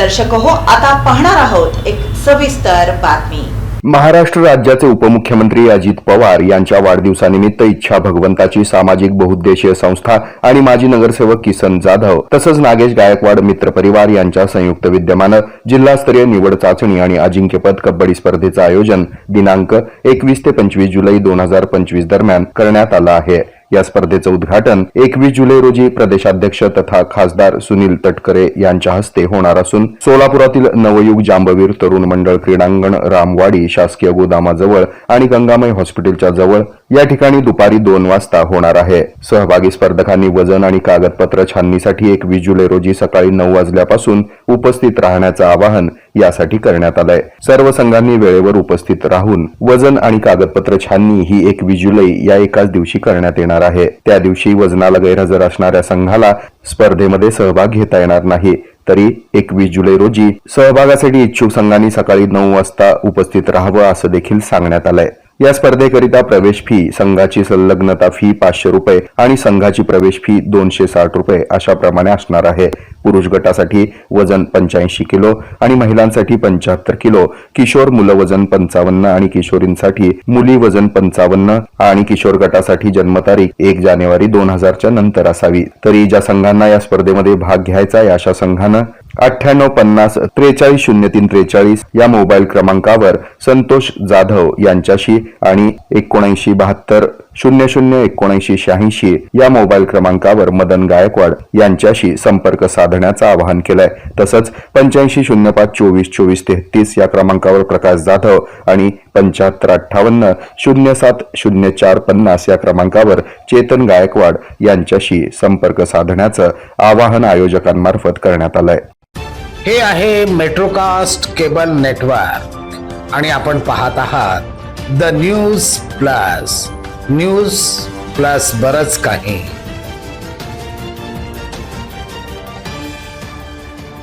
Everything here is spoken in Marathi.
दर्शक हो आता पाहणार आहोत एक सविस्तर बातमी. महाराष्ट्र राज्याचे उपमुख्यमंत्री अजित पवार यांच्या वाढदिवसानिमित्त इच्छा भगवंताची सामाजिक बहुउद्देशीय संस्था आणि माजी नगरसेवक किसन जाधव तसंच नागेश गायकवाड मित्र परिवार यांच्या संयुक्त विद्यमानं जिल्हास्तरीय निवड चाचणी आणि अजिंक्यपद कबड्डी स्पर्धेचं आयोजन दिनांक एकवीस ते पंचवीस जुलै दोन हजार पंचवीस दरम्यान करण्यात आलं आहे. या स्पर्धेचं उद्घाटन एकवीस जुलै रोजी प्रदेशाध्यक्ष तथा खासदार सुनील तटकरे यांच्या हस्ते होणार असून सोलापुरातील नवयुग जांबवीर तरुण मंडळ क्रीडांगण रामवाडी शासकीय गोदामाजवळ आणि गंगामय हॉस्पिटलच्या जवळ या ठिकाणी दुपारी दोन वाजता होणार आहे. सहभागी स्पर्धकांनी वजन आणि कागदपत्र छाननीसाठी एकवीस जुलै रोजी सकाळी नऊ वाजल्यापासून उपस्थित राहण्याचं आवाहन यासाठी करण्यात आलाय. सर्व संघांनी वेळेवर उपस्थित राहून वजन आणि कागदपत्र छाननी ही एक जुलै या एकाच दिवशी करण्यात येणार आहे. त्या दिवशी वजनाला गैरहजर असणाऱ्या संघाला स्पर्धेमध्ये सहभाग घेता येणार नाही. तरी एकवीस जुलै रोजी सहभागासाठी इच्छुक संघांनी सकाळी नऊ वाजता उपस्थित राहावं असं देखील सांगण्यात आलंय. या स्पर्धेकरिता प्रवेश फी संघाची संलग्नता फी पाचशे रुपये आणि संघाची प्रवेश फी दोनशे साठ रुपये अशा प्रमाणे असणार आहे. पुरुष गटासाठी वजन पंच्याऐंशी किलो आणि महिलांसाठी पंच्याहत्तर किलो. किशोर मुलं वजन पंचावन्न आणि किशोरींसाठी मुली वजन पंचावन्न आणि किशोर गटासाठी जन्मतारीख एक जानेवारी दोन हजारच्या नंतर असावी. तरी ज्या संघांना या स्पर्धेमध्ये भाग घ्यायचा आहे अशा संघानं अठ्ठ्याण्णव पन्नास त्रेचाळीस शून्य तीन त्रेचाळीस या मोबाईल क्रमांकावर संतोष जाधव यांच्याशी आणि एकोणऐंशी बहात्तर शून्य शून्य एकोणऐंशी शहाऐंशी या मोबाईल क्रमांकावर मदन गायकवाड यांच्याशी संपर्क साधण्याचं आवाहन केलंय. तसंच पंच्याऐंशी शून्य पाच चोवीस चोवीस तेहतीस या क्रमांकावर प्रकाश जाधव आणि पंच्याहत्तर अठ्ठावन्न शून्य सात शून्य चार पन्नास या क्रमांकावर चेतन गायकवाड यांच्याशी संपर्क साधण्याचं आवाहन आयोजकांमार्फत करण्यात आलंय. हे आहे मेट्रोकास्ट केबल नेटवर्क आणि आपण पाहत आहात the news plus. News plus बरच काही.